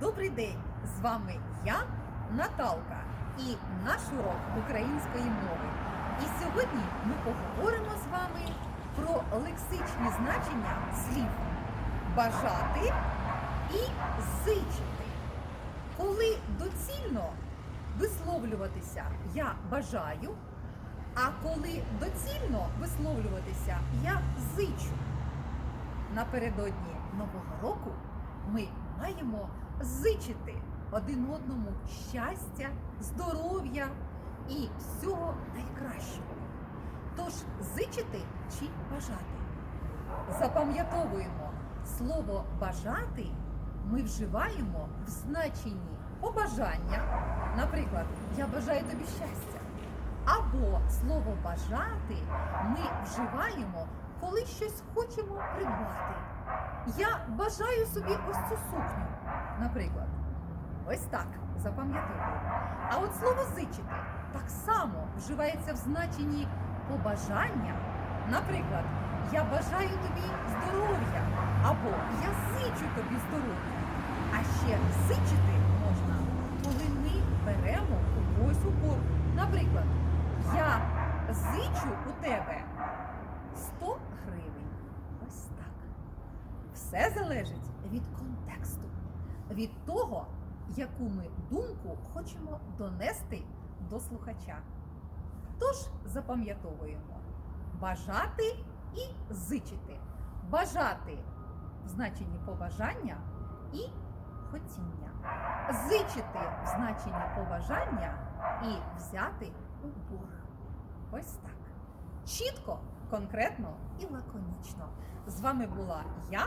Добрий день! З вами я, Наталка, і наш урок української мови. І сьогодні ми поговоримо з вами про лексичні значення слів бажати і зичити. Коли доцільно висловлюватися я бажаю, а коли доцільно висловлюватися я зичу. Напередодні Нового року ми маємо зичити один одному щастя, здоров'я і всього найкращого. Тож зичити чи бажати? Запам'ятовуємо слово бажати ми вживаємо в значенні побажання. Наприклад, я бажаю тобі щастя. Або слово бажати ми вживаємо, коли щось хочемо придбати. Я бажаю собі ось цю сукню, наприклад. Ось так запам'ятовую. А от слово зичити так само вживається в значенні побажання. Наприклад, я бажаю тобі здоров'я, або я зичу тобі здоров'я. А ще зичити можна, коли ми беремо когось у борг. Наприклад, я зичу у тебе 100 гривень. Ось так. Все залежить від контексту, від того, яку ми думку хочемо донести до слухача. Тож запам'ятовуємо бажати і зичити. Бажати в значенні побажання і хотіння. Зичити в значенні побажання і взяти у борг. Ось так. Чітко, конкретно і лаконічно. З вами була я,